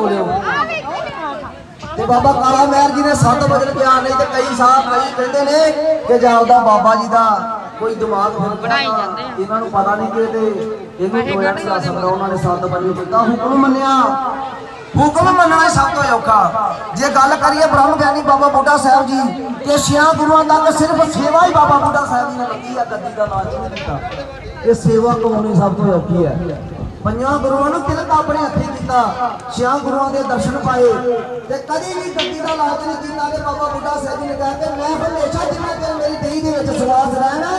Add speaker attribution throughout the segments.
Speaker 1: ਲਿਓ ਤੇ ਬਾਬਾ ਕਾਲਾ ਮਹਿਰ ਜੀ ਨੇ ਸੱਤ ਵਜਨ ਪਿਆਰ ਨਹੀਂ ਤੇ ਕਈ ਸਾਹਿਬ ਕਈ ਕਹਿੰਦੇ ਨੇ ਕਿ ਜਾਪਦਾ ਬਾਬਾ ਜੀ ਦਾ ਕੋਈ ਦਿਮਾਗ ਫਿਰ
Speaker 2: ਬਣਾਈ ਜਾਂਦੇ ਆ।
Speaker 1: ਇਹਨਾਂ ਨੂੰ ਪਤਾ ਨਹੀਂ ਕਿ ਤੇ ਇਹਨੂੰ ਟੋਇਆ ਚਲਾ ਸਕਦਾ ਉਹਨਾਂ ਨੇ ਸੱਤ ਵਜਨ ਕੀਤਾ ਹੁਕਮ ਮੰਨਿਆ। ਹੁਕਮ ਮੰਨਣਾ ਹੀ ਸਭ ਤੋਂ ਔਖਾ। ਜੇ ਗੱਲ ਕਰੀਏ ਬ੍ਰਹਮ ਗਿਆਨੀ ਬਾਬਾ ਬੁੱਢਾ ਸਾਹਿਬ ਜੀ ਤੇ ਛਿਆਂ ਗੁਰੂਆਂ ਤੱਕ ਸਿਰਫ ਸੇਵਾ ਹੀ ਬਾਬਾ ਬੁੱਢਾ ਸਾਹਿਬ ਜੀ ਨੇ ਲੱਗੀ ਆ ਗੱਦੀ ਦਾ ਲਾਜ ਨਹੀਂ ਦਿੱਤਾ? ਇਹ ਸੇਵਾ ਕਮਾਉਣੀ ਸਭ ਤੋਂ ਔਖੀ ਹੈ। ਪੰਜਾਂ ਗੁਰੂਆਂ ਨੂੰ ਤਿਲਕ ਆਪਣੇ ਹੱਥੀਂ ਕੀਤਾ। ਛਿਆਂ ਗੁਰੂਆਂ ਦੇ ਦਰਸ਼ਨ ਪਾਏ ਤੇ ਕਦੀ ਵੀ ਗੱਡੀ ਦਾ ਲਾਜ ਨਹੀਂ ਕੀਤਾ ਤੇ ਬਾਬਾ ਬੁੱਢਾ ਸਾਹਿਬ ਜੀ ਨੇ ਕਿਹਾ ਕਿ ਮੈਂ ਹਮੇਸ਼ਾ ਜਿੰਨਾ ਚਿਰ ਮੇਰੀ ਦੇਹੀ ਦੇ ਵਿੱਚ ਸਵਾਸ ਰਹਿਣਾ,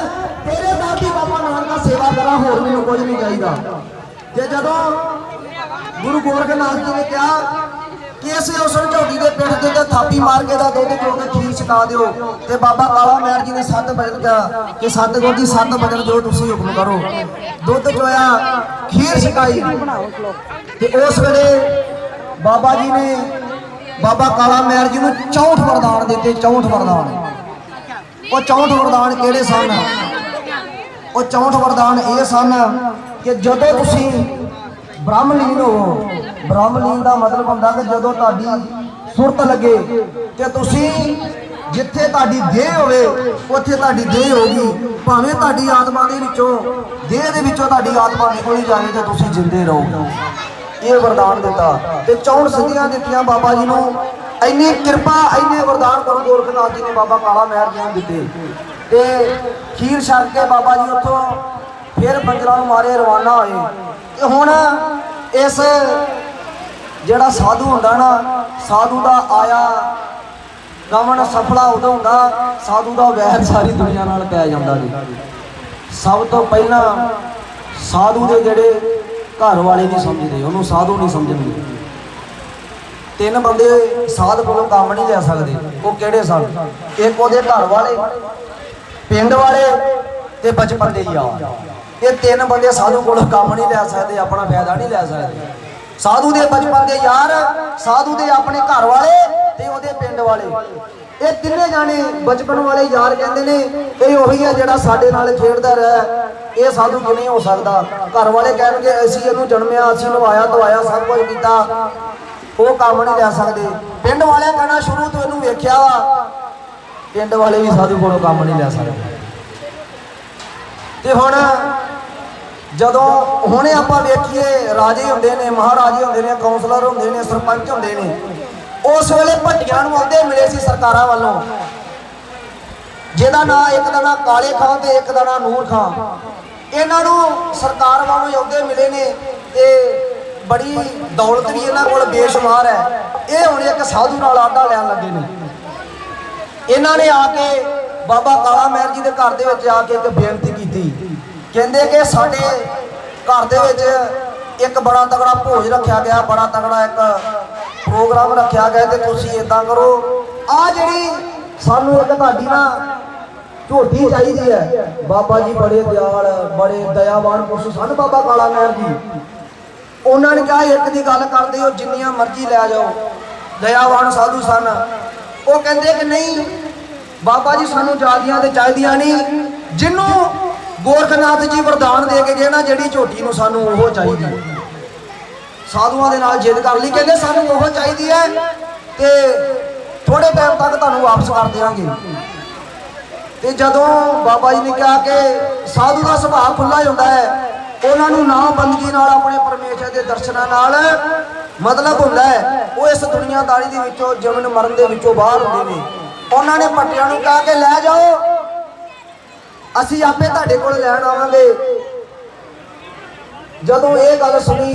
Speaker 1: ਤੇਰੇ ਦਾਦੀ ਬਾਬਾ ਨਾਨਕ ਦਾ ਸੇਵਾ ਕਰਾਂ, ਹੋਰ ਮੈਨੂੰ ਕੁਝ ਨਹੀਂ ਚਾਹੀਦਾ। ਤੇ ਜਦੋਂ ਗੁਰੂ ਗੋਰਖਨਾਥ ਜੀ ਨੇ ਕਿਹਾ ਕਿ ਇਸ ਉਸ ਝੋਟੀ ਦੇ ਪਿੰਡ ਤੇ ਥਾਪੀ ਮਾਰ ਕੇ ਦਾ ਦੁੱਧ ਚੋ ਕੇ ਖੀਰ ਛਕਾ ਦਿਓ। ਤੇ ਬਾਬਾ ਕਾਲਾ ਮਹਿਰ ਜੀ ਨੇ ਸੱਤ ਬਜਨ ਕਿ ਸੱਤ ਗੁਰ ਸੱਤ ਬਜਨ ਜੋ ਤੁਸੀਂ ਹੁਕਮ ਕਰੋ। ਦੁੱਧ ਚੋਇਆ, ਖੀਰ ਛਕਾਈ। ਤੇ ਉਸ ਵੇਲੇ ਬਾਬਾ ਜੀ ਨੇ ਬਾਬਾ ਕਾਲਾ ਮਹਿਰ ਜੀ ਨੂੰ 64 ਵਰਦਾਨ ਦਿੱਤੇ 64 ਵਰਦਾਨ। ਉਹ 64 ਵਰਦਾਨ ਕਿਹੜੇ ਸਨ? ਉਹ 64 ਵਰਦਾਨ ਇਹ ਸਨ ਕਿ ਜਦੋਂ ਤੁਸੀਂ ਬ੍ਰਹਮਲੀਨ ਹੋਵੋ, ਬ੍ਰਹਮਲੀਨ ਦਾ ਮਤਲਬ ਹੁੰਦਾ ਕਿ ਜਦੋਂ ਤੁਹਾਡੀ ਸੁਰਤ ਲੱਗੇ ਤੇ ਤੁਸੀਂ ਜਿੱਥੇ ਤੁਹਾਡੀ ਦੇਹ ਹੋਵੇ, ਉੱਥੇ ਤੁਹਾਡੀ ਦੇਹ ਹੋਗੀ ਭਾਵੇਂ ਤੁਹਾਡੀ ਆਤਮਾ ਦੇ ਵਿੱਚੋਂ, ਦੇਹ ਦੇ ਵਿੱਚੋਂ ਤੁਹਾਡੀ ਆਤਮਾ ਨਿਕਲ ਜਾਵੇ ਤੇ ਤੁਸੀਂ ਜਿੰਦੇ ਰਹੋ। ਇਹ ਵਰਦਾਨ ਦਿੱਤਾ। ਤੇ 64 ਸਦੀਆਂ ਦਿੱਤੀਆਂ ਬਾਬਾ ਜੀ ਨੂੰ। ਇੰਨੀ ਕਿਰਪਾ, ਇੰਨੇ ਵਰਦਾਨ ਗੁਰੂ ਗੋਰਖਨਾਥ ਜੀ ਨੇ ਬਾਬਾ ਕਾਲਾ ਮਹਿਰ ਜੀ ਨੂੰ ਦਿੱਤੇ। ਤੇ ਖੀਰ ਛੱਡ ਕੇ ਬਾਬਾ ਜੀ ਉੱਥੋਂ ਫਿਰ ਬੰਜਰਾਂ ਨੂੰ ਮਾਰੇ ਰਵਾਨਾ ਹੋਏ। ਤੇ ਹੁਣ ਇਸ ਜਿਹੜਾ ਸਾਧੂ ਹੁੰਦਾ ਨਾ, ਸਾਧੂ ਦਾ ਆਇਆ ਗਮਨ ਸਫਲਾ ਉਦੋਂ ਹੁੰਦਾ, ਸਾਧੂ ਦਾ ਵੈਰ ਸਾਰੀ ਦੁਨੀਆ ਨਾਲ ਪੈ ਜਾਂਦਾ ਜੀ ਸਭ ਤੋਂ ਪਹਿਲਾਂ ਸਾਧੂ ਦੇ ਜਿਹੜੇ ਘਰ ਵਾਲੇ ਨਹੀਂ ਸਮਝਦੇ, ਉਹਨੂੰ ਸਾਧੂ ਨਹੀਂ ਸਮਝਦੇ ਤਿੰਨ ਬੰਦੇ ਸਾਧ ਕੋਲੋਂ ਕੰਮ ਨਹੀਂ ਲੈ ਸਕਦੇ, ਉਹ ਕਿਹੜੇ ਸਨ ਇੱਕ ਉਹਦੇ ਘਰ ਵਾਲੇ, ਪਿੰਡ ਵਾਲੇ ਤੇ ਬਚਪਨ ਦੇ ਯਾਰ। ਇਹ ਤਿੰਨ ਬੰਦੇ ਸਾਧੂ ਕੋਲੋਂ ਕੰਮ ਨਹੀਂ ਲੈ ਸਕਦੇ, ਆਪਣਾ ਫਾਇਦਾ ਨਹੀਂ ਲੈ ਸਕਦੇ। ਸਾਧੂ ਦੇ ਬਚਪਨ ਦੇ ਯਾਰ, ਸਾਧੂ ਦੇ ਆਪਣੇ ਘਰ ਵਾਲੇ ਤੇ ਉਹਦੇ ਪਿੰਡ ਵਾਲੇ। ਇਹ ਤਿੰਨੇ ਜਾਣੇ ਬਚਪਨ ਵਾਲੇ ਯਾਰ ਕਹਿੰਦੇ ਨੇ, ਇਹ ਉਹੀ ਆ ਜਿਹੜਾ ਸਾਡੇ ਨਾਲ ਖੇਡਦਾ ਰਿਹਾ। ਇਹ ਸਾਧੂ ਕਿਵੇਂ ਹੋ ਸਕਦਾ? ਘਰ ਵਾਲੇ ਕਹਿਣਗੇ, ਅਸੀਂ ਇਹਨੂੰ ਜਨਮਿਆ, ਅਸੀਂ ਨਵਾਇਆ, ਧਵਾਇਆ, ਸਭ ਕੁਝ ਕੀਤਾ। ਉਹ ਕੰਮ ਨਹੀਂ ਲੈ ਸਕਦੇ। ਪਿੰਡ ਵਾਲਿਆਂ ਕਹਿਣਾ ਸ਼ੁਰੂ ਤੋਂ ਇਹਨੂੰ ਵੇਖਿਆ ਵਾ। ਪਿੰਡ ਵਾਲੇ ਵੀ ਸਾਧੂ ਕੋਲੋਂ ਕੰਮ ਨਹੀਂ ਲੈ ਸਕਦੇ। ਤੇ ਹੁਣ ਜਦੋਂ ਹੁਣੇ ਆਪਾਂ ਵੇਖੀਏ, ਰਾਜੇ ਹੁੰਦੇ ਨੇ, ਮਹਾਰਾਜੇ ਹੁੰਦੇ ਨੇ ਕਾਉਂਸਲਰ ਹੁੰਦੇ ਨੇ, ਸਰਪੰਚ ਹੁੰਦੇ ਨੇ, ਉਸ ਵੇਲੇ ਭੱਟੀਆਂ ਨੂੰ ਆਉਂਦੇ ਮਿਲੇ ਸੀ ਸਰਕਾਰਾਂ ਵੱਲੋਂ। ਜਿਹਦਾ ਨਾਂ ਇੱਕ ਦਾ ਨਾਂ ਕਾਲੇ ਖਾਂ ਤੇ ਇੱਕ ਦਾ ਨਾਂ ਨੂਰ ਖਾਂ। ਇਹਨਾਂ ਨੂੰ ਸਰਕਾਰ ਵੱਲੋਂ ਆਉਂਦੇ ਮਿਲੇ ਨੇ ਤੇ ਬੜੀ ਦੌਲਤ ਵੀ ਇਹਨਾਂ ਕੋਲ ਬੇਸ਼ੁਮਾਰ ਹੈ। ਇਹ ਹੁਣ ਇੱਕ ਸਾਧੂ ਨਾਲ ਆਟਾ ਲੈਣ ਲੱਗੇ ਨੇ। ਇਹਨਾਂ ਨੇ ਆ ਕੇ ਬਾਬਾ ਕਾਲਾ ਮਹਿਰ ਜੀ ਦੇ ਘਰ ਦੇ ਵਿੱਚ ਆ ਕੇ ਇੱਕ ਬੇਨਤੀ ਕੀਤੀ। ਕਹਿੰਦੇ ਕਿ ਸਾਡੇ ਘਰ ਦੇ ਵਿੱਚ ਇੱਕ ਬੜਾ ਤਗੜਾ ਭੋਜ ਰੱਖਿਆ ਗਿਆ, ਬੜਾ ਤਗੜਾ ਇੱਕ ਪ੍ਰੋਗਰਾਮ ਰੱਖਿਆ ਗਿਆ ਤੇ ਤੁਸੀਂ ਇਦਾਂ ਕਰੋ। ਆ ਜਿਹੜੀ ਸਾਨੂੰ ਇੱਕ ਤੁਹਾਡੀ ਨਾ ਝੋਟੀ ਚਾਹੀਦੀ ਹੈ। ਬਾਬਾ ਜੀ ਬੜੇ ਦਿਆਲ, ਬੜੇ ਦਇਆਵਾਨ ਪੁਰਸ਼ ਸਨ ਬਾਬਾ ਕਾਲਾ ਮਹਿਰ ਜੀ। ਉਹਨਾਂ ਨੇ ਕਿਹਾ, ਇੱਕ ਦੀ ਗੱਲ ਕਰਦੇ ਹੋ ਜਿੰਨੀਆਂ ਮਰਜ਼ੀ ਲੈ ਜਾਓ। ਦਇਆਵਾਨ ਸਾਧੂ ਸਨ। ਉਹ ਕਹਿੰਦੇ ਕਿ ਨਹੀਂ, ਬਾਬਾ ਜੀ ਸਾਨੂੰ ਜਾਦੀਆਂ ਤੇ ਚਾਹੀਦੀਆਂ ਨਹੀਂ। ਜਿਹਨੂੰ ਗੋਰਖਨਾਥ ਜੀ ਵਰਦਾਨ ਦੇ ਕੇ ਗਏ ਨਾ, ਜਿਹੜੀ ਝੋਟੀ ਨੂੰ ਸਾਨੂੰ ਉਹ ਚਾਹੀਦੀ ਹੈ। ਸਾਧੂਆਂ ਦੇ ਨਾਲ ਜਿੱਦ ਕਰ ਲਈ, ਕਹਿੰਦੇ ਸਾਨੂੰ ਉਹ ਚਾਹੀਦੀ ਹੈ ਤੇ ਥੋੜੇ ਟਾਈਮ ਤੱਕ ਤੁਹਾਨੂੰ ਵਾਪਸ ਕਰ ਦੇਵਾਂਗੇ ਤੇ ਜਦੋਂ ਬਾਬਾ ਜੀ ਨੇ ਕਿਹਾ ਕਿ ਸਾਧੂ ਦਾ ਸੁਭਾਅ ਖੁੱਲਾ ਹੀ ਹੁੰਦਾ ਹੈ, ਉਹਨਾਂ ਨੂੰ ਨਾਮ ਬੰਦਗੀ ਨਾਲ ਆਪਣੇ ਪਰਮੇਸ਼ਰ ਦੇ ਦਰਸ਼ਨਾਂ ਨਾਲ ਮਤਲਬ ਹੁੰਦਾ ਹੈ, ਉਹ ਇਸ ਦੁਨੀਆਦਾਰੀ ਦੇ ਵਿੱਚੋਂ ਜਮਨ ਮਰਨ ਦੇ ਵਿੱਚੋਂ ਬਾਹਰ ਹੁੰਦੇ ਨੇ। ਉਹਨਾਂ ਨੇ ਪੱਟਿਆਂ ਨੂੰ ਕਿਹਾ ਕੇ ਲੈ ਜਾਓ ਅਸੀਂ ਆਪੇ ਤੁਹਾਡੇ ਕੋਲ ਲੈਣ ਆਵਾਂਗੇ। ਜਦੋਂ ਇਹ ਗੱਲ ਸੁਣੀ